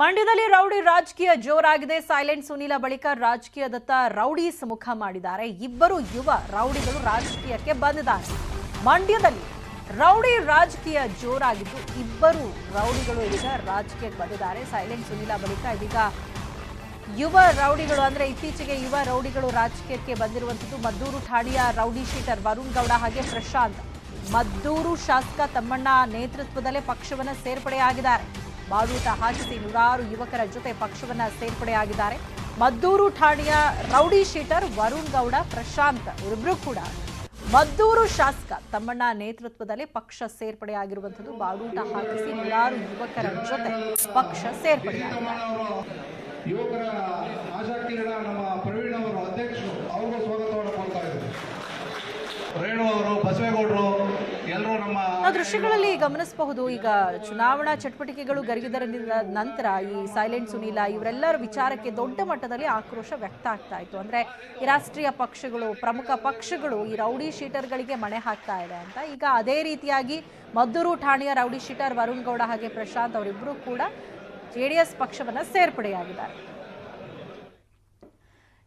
ಮಂಡ್ಯದಲ್ಲಿ ರೌಡಿ ರಾಜಕೀಯ ಜೋರಾಗಿದೆ. ಸೈಲೆಂಟ್ ಸುನೀಲ ಬಳಿಕ ರಾಜಕೀಯದತ್ತ ರೌಡೀಸ್ ಮುಖ ಮಾಡಿದ್ದಾರೆ. ಇಬ್ಬರು ಯುವ ರೌಡಿಗಳು ರಾಜಕೀಯಕ್ಕೆ ಬಂದಿದ್ದಾರೆ. ಮಂಡ್ಯದಲ್ಲಿ ರೌಡಿ ರಾಜಕೀಯ ಜೋರಾಗಿದ್ದು ಇಬ್ಬರು ರೌಡಿಗಳು ಈಗ ರಾಜಕೀಯಕ್ಕೆ ಬಂದಿದ್ದಾರೆ. ಸೈಲೆಂಟ್ ಸುನೀಲ ಬಳಿಕ ಇದೀಗ ಯುವ ರೌಡಿಗಳು ಅಂದ್ರೆ ಇತ್ತೀಚೆಗೆ ಯುವ ರೌಡಿಗಳು ರಾಜಕೀಯಕ್ಕೆ ಬಂದಿರುವಂತದ್ದು ಮದ್ದೂರು ಠಾಣೆಯ ರೌಡಿ ಶೀಟರ್ ವರುಣ್ ಗೌಡ ಹಾಗೆ ಪ್ರಶಾಂತ್. ಮದ್ದೂರು ಶಾಸಕ ತಮ್ಮಣ್ಣ ನೇತೃತ್ವದಲ್ಲೇ ಪಕ್ಷವನ್ನ ಸೇರ್ಪಡೆಯಾಗಿದ್ದಾರೆ. ಬಾಡೂಟ ಹಾಕಿಸಿ ನೂರಾರು ಯುವಕರ ಜೊತೆ ಪಕ್ಷವನ್ನ ಸೇರ್ಪಡೆಯಾಗಿದ್ದಾರೆ. ಮದ್ದೂರು ಠಾಣೆಯ ರೌಡಿ ಶೀಟರ್ ವರುಣ್ ಗೌಡ, ಪ್ರಶಾಂತ್ ಇವರಿಬ್ರು ಕೂಡ. ಮದ್ದೂರು ಶಾಸಕ ತಮ್ಮಣ್ಣ ನೇತೃತ್ವದಲ್ಲಿ ಪಕ್ಷ ಸೇರ್ಪಡೆಯಾಗಿರುವಂತದ್ದು ಬಾಡೂಟ ಹಾಕಿಸಿ ನೂರಾರು ಯುವಕರ ಜೊತೆ ಪಕ್ಷ ಸೇರ್ಪಡೆಯಾಗಿದೆ. ಯುವಕರ ಆಶಾಕಿರಣ ನಮ್ಮ ಪ್ರವೀಣ್ ಅವರು ಅಧ್ಯಕ್ಷರು. ಸ್ವಾಗತವನ್ನು ರೇಣು ಅವರು ಬಸವೇಗೌಡರು ಎಲ್ಲರೂ ನಮ್ಮ ನಾವು ದೃಶ್ಯಗಳಲ್ಲಿ ಗಮನಿಸಬಹುದು, ಈಗ ಚುನಾವಣಾ ಚಟುವಟಿಕೆಗಳು ಗರಿಗಿದರ ನಂತರ ಈ ಸೈಲೆಂಟ್ ಸುನೀಲ ಇವರೆಲ್ಲರ ವಿಚಾರಕ್ಕೆ ದೊಡ್ಡ ಮಟ್ಟದಲ್ಲಿ ಆಕ್ರೋಶ ವ್ಯಕ್ತ ಆಗ್ತಾ ಇತ್ತು. ಅಂದ್ರೆ ಈ ರಾಷ್ಟ್ರೀಯ ಪಕ್ಷಗಳು, ಪ್ರಮುಖ ಪಕ್ಷಗಳು ಈ ರೌಡಿ ಶೀಟರ್ಗಳಿಗೆ ಮಣೆ ಹಾಕ್ತಾ ಇದೆ ಅಂತ. ಈಗ ಅದೇ ರೀತಿಯಾಗಿ ಮದ್ದೂರು ಠಾಣೆಯ ರೌಡಿ ಶೀಟರ್ ವರುಣ್ ಗೌಡ ಹಾಗೆ ಪ್ರಶಾಂತ್ ಅವರಿಬ್ಬರು ಕೂಡ ಜೆಡಿಎಸ್ ಪಕ್ಷವನ್ನ ಸೇರ್ಪಡೆಯಾಗಿದ್ದಾರೆ.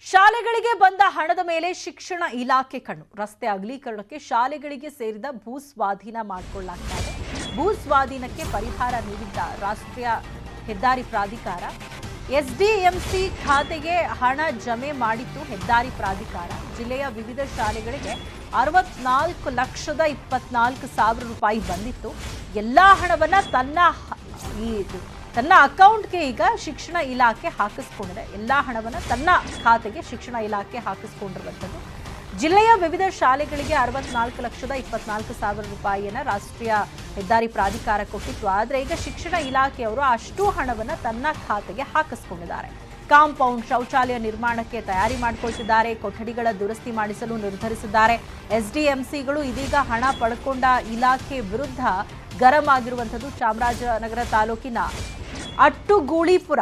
ಶಾಲೆಗಳಿಗೆ ಬಂದ ಹಣದ ಮೇಲೆ ಶಿಕ್ಷಣ ಇಲಾಖೆ ಕಣ್ಣು. ರಸ್ತೆ ಅಗಲೀಕರಣಕ್ಕೆ ಶಾಲೆಗಳಿಗೆ ಸೇರಿದ ಭೂ ಸ್ವಾಧೀನ ಮಾಡಿಕೊಳ್ಳಲಾಗ್ತಾ ಇದೆ ಭೂ ಸ್ವಾಧೀನಕ್ಕೆ ಪರಿಹಾರ ನೀಡಿದ್ದ ರಾಷ್ಟ್ರೀಯ ಹೆದ್ದಾರಿ ಪ್ರಾಧಿಕಾರ, ಎಸ್ಡಿಎಂಸಿ ಖಾತೆಗೆ ಹಣ ಜಮೆ ಮಾಡಿತ್ತು ಹೆದ್ದಾರಿ ಪ್ರಾಧಿಕಾರ. ಜಿಲ್ಲೆಯ ವಿವಿಧ ಶಾಲೆಗಳಿಗೆ ಅರವತ್ನಾಲ್ಕು ಲಕ್ಷದ ಇಪ್ಪತ್ನಾಲ್ಕು ಸಾವಿರ ರೂಪಾಯಿ ಬಂದಿತ್ತು. ಎಲ್ಲಾ ಹಣವನ್ನ ತನ್ನ ಈ ತನ್ನ ಅಕೌಂಟ್ಗೆ ಈಗ ಶಿಕ್ಷಣ ಇಲಾಖೆ ಹಾಕಿಸ್ಕೊಂಡಿದೆ. ಎಲ್ಲ ಹಣವನ್ನು ತನ್ನ ಖಾತೆಗೆ ಶಿಕ್ಷಣ ಇಲಾಖೆ ಹಾಕಿಸ್ಕೊಂಡಿರುವಂಥದ್ದು. ಜಿಲ್ಲೆಯ ವಿವಿಧ ಶಾಲೆಗಳಿಗೆ ಅರವತ್ನಾಲ್ಕು ಲಕ್ಷದ ಇಪ್ಪತ್ನಾಲ್ಕು ಸಾವಿರ ರೂಪಾಯಿಯನ್ನ ರಾಷ್ಟ್ರೀಯ ಹೆದ್ದಾರಿ ಪ್ರಾಧಿಕಾರ ಕೊಟ್ಟಿತ್ತು. ಆದರೆ ಈಗ ಶಿಕ್ಷಣ ಇಲಾಖೆಯವರು ಅಷ್ಟು ಹಣವನ್ನು ತನ್ನ ಖಾತೆಗೆ ಹಾಕಿಸ್ಕೊಂಡಿದ್ದಾರೆ. ಕಾಂಪೌಂಡ್ ಶೌಚಾಲಯ ನಿರ್ಮಾಣಕ್ಕೆ ತಯಾರಿ ಮಾಡಿಕೊಳ್ತಿದ್ದಾರೆ. ಕೊಠಡಿಗಳ ದುರಸ್ತಿ ಮಾಡಿಸಲು ನಿರ್ಧರಿಸಿದ್ದಾರೆ. ಎಸ್ಡಿಎಂಸಿಗಳು ಇದೀಗ ಹಣ ಪಡ್ಕೊಂಡ ಇಲಾಖೆ ವಿರುದ್ಧ ಗರಂ ಆಗಿರುವಂಥದ್ದು ಚಾಮರಾಜನಗರ ತಾಲೂಕಿನ ಅಟ್ಟುಗೂಳಿಪುರ,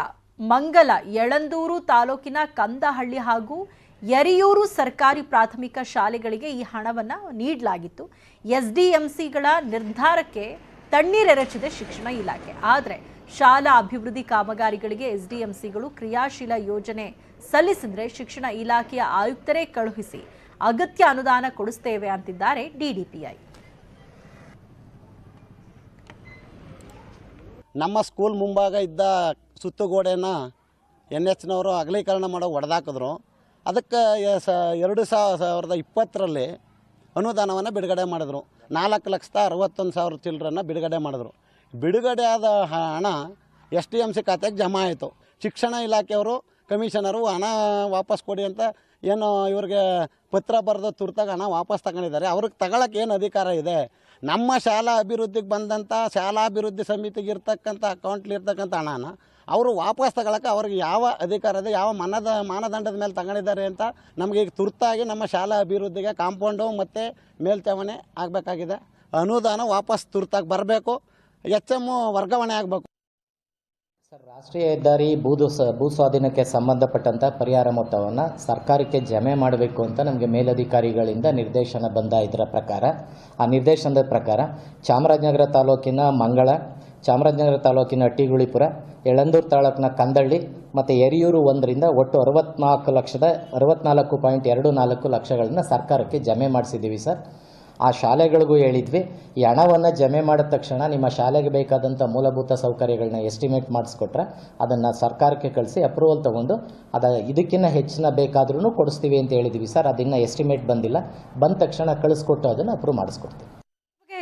ಮಂಗಲ, ಯಳಂದೂರು ತಾಲೂಕಿನ ಕಂದಹಳ್ಳಿ ಹಾಗೂ ಯರಿಯೂರು ಸರ್ಕಾರಿ ಪ್ರಾಥಮಿಕ ಶಾಲೆಗಳಿಗೆ ಈ ಹಣವನ್ನು ನೀಡಲಾಗಿತ್ತು. ಎಸ್ಡಿಎಂಸಿಗಳ ನಿರ್ಧಾರಕ್ಕೆ ತಣ್ಣೀರೆರಚಿದೆ ಶಿಕ್ಷಣ ಇಲಾಖೆ. ಆದರೆ ಶಾಲಾ ಅಭಿವೃದ್ಧಿ ಕಾಮಗಾರಿಗಳಿಗೆ ಎಸ್ಡಿಎಂಸಿಗಳು ಕ್ರಿಯಾಶೀಲ ಯೋಜನೆ ಸಲ್ಲಿಸಿದ್ರೆ ಶಿಕ್ಷಣ ಇಲಾಖೆಯ ಆಯುಕ್ತರೇ ಕಳುಹಿಸಿ ಅಗತ್ಯ ಅನುದಾನ ಕೊಡಿಸ್ತೇವೆ ಅಂತಿದ್ದಾರೆ ಡಿಡಿಪಿಐ ನಮ್ಮ ಸ್ಕೂಲ್ ಮುಂಭಾಗ ಇದ್ದ ಸುತ್ತುಗೋಡೆನ ಎನ್ ಎಚ್ನವರು ಅಗಲೀಕರಣ ಮಾಡೋ ಹೊಡೆದಾಕಿದ್ರು ಅದಕ್ಕೆ ಸ ಎರಡು ಸಾವ- ಸಾವಿರದ ಇಪ್ಪತ್ತರಲ್ಲಿ ಅನುದಾನವನ್ನು ಬಿಡುಗಡೆ ಮಾಡಿದ್ರು. ನಾಲ್ಕು ಲಕ್ಷದ ಅರವತ್ತೊಂದು ಸಾವಿರ ಚಿಲ್ಲರನ್ನ ಬಿಡುಗಡೆ ಮಾಡಿದ್ರು. ಬಿಡುಗಡೆ ಆದ ಹಣ ಎಸ್ ಟಿ ಎಂ ಸಿ ಖಾತೆಗೆ ಜಮಾ ಆಯಿತು. ಶಿಕ್ಷಣ ಇಲಾಖೆಯವರು, ಕಮಿಷನರು ಹಣ ವಾಪಸ್ ಕೊಡಿ ಅಂತ ಏನು ಇವ್ರಿಗೆ ಪತ್ರ ಬರೆದು ತುರ್ತಾಗ ಹಣ ವಾಪಸ್ ತಗೊಂಡಿದ್ದಾರೆ. ಅವ್ರಿಗೆ ತಗೊಳಕ್ಕೆ ಏನು ಅಧಿಕಾರ ಇದೆ? ನಮ್ಮ ಶಾಲಾ ಅಭಿವೃದ್ಧಿಗೆ ಬಂದಂಥ ಶಾಲಾಭಿವೃದ್ಧಿ ಸಮಿತಿಗೆ ಇರ್ತಕ್ಕಂಥ ಅಕೌಂಟ್ಲಿ ಇರ್ತಕ್ಕಂಥ ಹಣನ ಅವರು ವಾಪಸ್ ತಗೊಳಕ್ಕೆ ಅವ್ರಿಗೆ ಯಾವ ಅಧಿಕಾರ ಇದೆ ಯಾವ ಮನದ, ಮಾನದಂಡದ ಮೇಲೆ ತಗೊಂಡಿದ್ದಾರೆ ಅಂತ ನಮಗೆ ಈಗ ತುರ್ತಾಗಿ ನಮ್ಮ ಶಾಲಾ ಅಭಿವೃದ್ಧಿಗೆ ಕಾಂಪೌಂಡು ಮತ್ತು ಮೇಲ್ಚಾವಣಿ ಆಗಬೇಕಾಗಿದೆ. ಅನುದಾನ ವಾಪಸ್ ತುರ್ತಾಗಿ ಬರಬೇಕು. ಎಚ್ ಎಂ ವರ್ಗಾವಣೆ ಆಗಬೇಕು. ಸರ್, ರಾಷ್ಟ್ರೀಯ ಹೆದ್ದಾರಿ ಭೂದು ಭೂ ಸ್ವಾಧೀನಕ್ಕೆ ಸಂಬಂಧಪಟ್ಟಂಥ ಪರಿಹಾರ ಮೊತ್ತವನ್ನು ಸರ್ಕಾರಕ್ಕೆ ಜಮೆ ಮಾಡಬೇಕು ಅಂತ ನಮಗೆ ಮೇಲಧಿಕಾರಿಗಳಿಂದ ನಿರ್ದೇಶನ ಬಂದ ಇದರ ಪ್ರಕಾರ, ಆ ನಿರ್ದೇಶನದ ಪ್ರಕಾರ ಚಾಮರಾಜನಗರ ತಾಲೂಕಿನ ಮಂಗಳ, ಚಾಮರಾಜನಗರ ತಾಲೂಕಿನ ಟಿಗುಳಿಪುರ, ಯಳಂದೂರು ತಾಲೂಕಿನ ಕಂದಳ್ಳಿ ಮತ್ತು ಎರಿಯೂರು ಒಂದರಿಂದ ಒಟ್ಟು ಅರವತ್ನಾಲ್ಕು ಲಕ್ಷದ, ಅರವತ್ನಾಲ್ಕು ಪಾಯಿಂಟ್ ಎರಡು ನಾಲ್ಕು ಲಕ್ಷಗಳನ್ನು ಸರ್ಕಾರಕ್ಕೆ ಜಮೆ ಮಾಡಿಸಿದ್ದೀವಿ ಸರ್. ಆ ಶಾಲೆಗಳಿಗೂ ಹೇಳಿದ್ವಿ, ಈ ಹಣವನ್ನು ಜಮೆ ಮಾಡಿದ ತಕ್ಷಣ ನಿಮ್ಮ ಶಾಲೆಗೆ ಬೇಕಾದಂಥ ಮೂಲಭೂತ ಸೌಕರ್ಯಗಳನ್ನ ಎಸ್ಟಿಮೇಟ್ ಮಾಡಿಸ್ಕೊಟ್ರೆ ಅದನ್ನು ಸರ್ಕಾರಕ್ಕೆ ಕಳಿಸಿ ಅಪ್ರೂವಲ್ ತೊಗೊಂಡು ಅದ ಇದಕ್ಕಿಂತ ಹೆಚ್ಚಿನ ಬೇಕಾದ್ರೂ ಕೊಡಿಸ್ತೀವಿ ಅಂತ ಹೇಳಿದ್ವಿ ಸರ್. ಅದನ್ನು ಎಸ್ಟಿಮೇಟ್ ಬಂದಿಲ್ಲ. ಬಂದ ತಕ್ಷಣ ಕಳಿಸ್ಕೊಟ್ಟು ಅದನ್ನು ಅಪ್ರೂವ್ ಮಾಡಿಸ್ಕೊಡ್ತೀವಿ.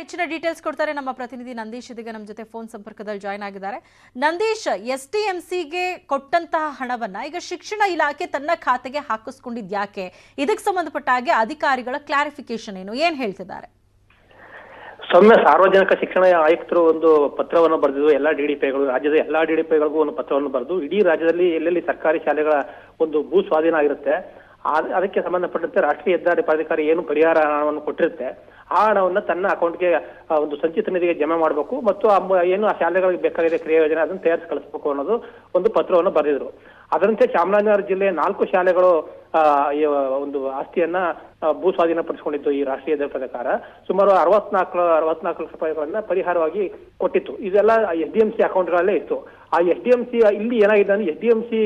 ಹೆಚ್ಚಿನ ಡೀಟೇಲ್ಸ್ ಕೊಡ್ತಾರೆ ನಮ್ಮ ಪ್ರತಿನಿಧಿ ನಂದೀಶ್ ಇದೀಗ ನಮ್ಮ ಜೊತೆ ಫೋನ್ ಸಂಪರ್ಕದಲ್ಲಿ ಜಾಯ್ನ್ ಆಗಿದ್ದಾರೆ. ನಂದೀಶ್ ಎಸ್ ಟಿ ಎಂ ಸಿಗೆ ಕೊಟ್ಟಂತಹ ಹಣವನ್ನ ಈಗ ಶಿಕ್ಷಣ ಇಲಾಖೆ ತನ್ನ ಖಾತೆಗೆ ಹಾಕಿಸ್ಕೊಂಡಿದ್ ಯಾಕೆ ಇದಕ್ಕೆ ಸಂಬಂಧಪಟ್ಟ ಹಾಗೆ ಅಧಿಕಾರಿಗಳ ಕ್ಲಾರಿಫಿಕೇಶನ್ ಏನು? ಏನ್ ಹೇಳ್ತಿದ್ದಾರೆ? ಸೌಮ್ಯ, ಸಾರ್ವಜನಿಕ ಶಿಕ್ಷಣ ಆಯುಕ್ತರು ಒಂದು ಪತ್ರವನ್ನು ಬರೆದಿದ್ದು, ಎಲ್ಲಾ ಡಿಡಿಪಿಗಳು ರಾಜ್ಯದ ಎಲ್ಲಾ ಡಿಡಿಪಿಗಳಿಗೂ ಒಂದು ಪತ್ರವನ್ನು ಬರೆದು, ಇಡೀ ರಾಜ್ಯದಲ್ಲಿ ಎಲ್ಲೆಲ್ಲಿ ಸರ್ಕಾರಿ ಶಾಲೆಗಳ ಒಂದು ಭೂ ಸ್ವಾಧೀನ ಆಗಿರುತ್ತೆ ಅದಕ್ಕೆ ಸಂಬಂಧಪಟ್ಟಂತೆ ರಾಷ್ಟ್ರೀಯ ಹೆದ್ದಾರಿ ಪ್ರಾಧಿಕಾರ ಏನು ಪರಿಹಾರ ಹಣವನ್ನು ಕೊಟ್ಟಿರುತ್ತೆ ಆ ಹಣವನ್ನು ತನ್ನ ಅಕೌಂಟ್ಗೆ ಒಂದು ಸಂಚಿತ ನಿಧಿಗೆ ಜಮೆ ಮಾಡಬೇಕು ಮತ್ತು ಏನು ಆ ಶಾಲೆಗಳಿಗೆ ಬೇಕಾಗಿದೆ ಕ್ರಿಯಾ ಯೋಜನೆ ಅದನ್ನು ತಯಾರಿಸಿ ಕಳಿಸ್ಬೇಕು ಅನ್ನೋದು ಒಂದು ಪತ್ರವನ್ನು ಬರೆದಿದ್ರು. ಅದರಂತೆ ಚಾಮರಾಜನಗರ ಜಿಲ್ಲೆಯ ನಾಲ್ಕು ಶಾಲೆಗಳು ಒಂದು ಆಸ್ತಿಯನ್ನ ಭೂ ಸ್ವಾಧೀನಪಡಿಸಿಕೊಂಡಿತ್ತು ಈ ರಾಷ್ಟ್ರೀಯ ಪ್ರಕಾರ. ಸುಮಾರು ಅರವತ್ನಾಲ್ಕು ಅರವತ್ನಾಲ್ಕು ಲಕ್ಷ ರೂಪಾಯಿಗಳನ್ನ ಪರಿಹಾರವಾಗಿ ಕೊಟ್ಟಿತ್ತು. ಇದೆಲ್ಲ ಎಸ್ ಡಿ ಎಂ ಸಿ ಅಕೌಂಟ್ಗಳಲ್ಲೇ ಇತ್ತು. ಆ ಎಸ್ ಡಿ ಎಂ ಸಿ ಇಲ್ಲಿ ಏನಾಗಿದೆ ಅಂದ್ರೆ ಎಸ್ ಡಿ ಎಂ ಸಿ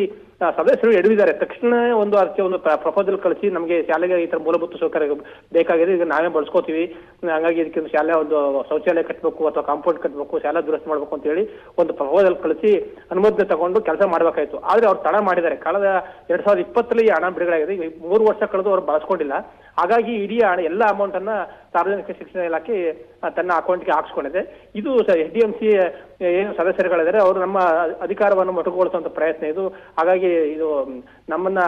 ಸದಸ್ಯರು ಎಡವಿದ್ದಾರೆ. ತಕ್ಷಣ ಒಂದು ಅರ್ಚೆ ಒಂದು ಪ್ರಪೋಸಲ್ ಕಳಿಸಿ ನಮಗೆ ಶಾಲೆಗೆ ಈ ತರ ಮೂಲಭೂತ ಸೌಕರ್ಯ ಬೇಕಾಗಿದೆ ಈಗ ನಾವೇ ಬಳಸ್ಕೋತೀವಿ. ಹಂಗಾಗಿ ಇದಕ್ಕೆ ಒಂದು ಶಾಲೆ, ಒಂದು ಶೌಚಾಲಯ ಕಟ್ಟಬೇಕು ಅಥವಾ ಕಾಂಪೌಂಡ್ ಕಟ್ಟಬೇಕು ಶಾಲೆ ದುರಸ್ತಿ ಮಾಡ್ಬೇಕು ಅಂತ ಹೇಳಿ ಒಂದು ಪ್ರಪೋಸಲ್ ಕಳಿಸಿ ಅನುಮೋದನೆ ತಗೊಂಡು ಕೆಲಸ ಮಾಡ್ಬೇಕಾಯ್ತು. ಆದ್ರೆ ಅವ್ರು ತಡ ಮಾಡಿದ್ದಾರೆ. ಕಳೆದ ಎರಡ್ ಸಾವಿರದ ಇಪ್ಪತ್ತರಲ್ಲಿ ಹಣ ಬಿಡುಗಡೆ ಆಗಿದೆ ಈಗ ಮೂರು ವರ್ಷ ಕಳೆದು ಅವ್ರು ಬಳಸ್ಕೊಂಡಿಲ್ಲ. ಹಾಗಾಗಿ ಇಡೀ ಹಣ, ಎಲ್ಲ ಅಮೌಂಟ್ ಅನ್ನ ಸಾರ್ವಜನಿಕ ಶಿಕ್ಷಣ ಇಲಾಖೆ ತನ್ನ ತನ್ನ ಅಕೌಂಟ್ಗೆ ಹಾಕ್ಸ್ಕೊಂಡಿದೆ. ಇದು ಎಸ್ ಡಿ ಎಂ ಸಿ ಏನು ಸದಸ್ಯರುಗಳಿದ್ದಾರೆ, ಅವರು ನಮ್ಮ ಅಧಿಕಾರವನ್ನು ಮೊಟಕುಗೊಳಿಸುವಂತ ಪ್ರಯತ್ನ ಇದು. ಹಾಗಾಗಿ ಇದು ನಮ್ಮನ್ನ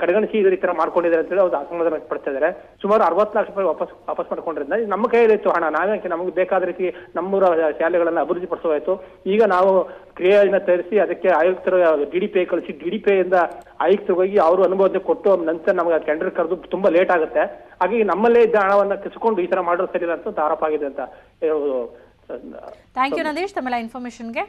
ಕಡೆಗಣಿಸಿ ಇದ್ರ ಈ ತರ ಮಾಡ್ಕೊಂಡಿದ್ದಾರೆ ಅಂತೇಳಿ ಅವ್ರು ಅಸಮಾಧಾನ ವ್ಯಕ್ತಪಡ್ತಾ ಇದ್ದಾರೆ. ಸುಮಾರು ಅರವತ್ತು ಲಕ್ಷ ರೂಪಾಯಿ ವಾಪಸ್ ವಾಪಸ್ ಮಾಡ್ಕೊಂಡಿರೋದ್ರಿಂದ ಇದು ನಮ್ಮ ಕೈಯಲ್ಲಿ ಇತ್ತು ಹಣ. ನಾವೇ ನಮಗೆ ಬೇಕಾದ ರೀತಿ ನಮ್ಮೂರ ಶಾಲೆಗಳನ್ನ ಅಭಿವೃದ್ಧಿ ಪಡಿಸೋಯ್ತು ಈಗ ನಾವು ಕ್ರಿಯೆಯನ್ನ ತರಿಸಿ ಅದಕ್ಕೆ ಆಯುಕ್ತರು ಡಿ ಡಿ ಪಿ ಕಳಿಸಿ ಡಿ ಡಿ ಪಿ ಇಂದ ಆಯುಕ್ತರಿಗೆ ಹೋಗಿ ಅವರು ಅನುಮೋದನೆ ಕೊಟ್ಟು ನಂತರ ನಮಗೆ ಟೆಂಡರ್ ಕರೆದು ತುಂಬಾ ಲೇಟ್ ಆಗುತ್ತೆ. ಹಾಗಾಗಿ ನಮ್ಮಲ್ಲೇ ಇದ್ದ ಹಣವನ್ನ ಕಿಸ್ಕೊಂಡು ಈ ತರ ಮಾಡೋದು ಸರಿಯಿಲ್ಲ ಅಂತ ಆರೋಪ ಆಗಿದೆ ಅಂತ ಥ್ಯಾಂಕ್ ಯು ಇನ್ಫಾರ್ಮೇಶನ್ಗೆ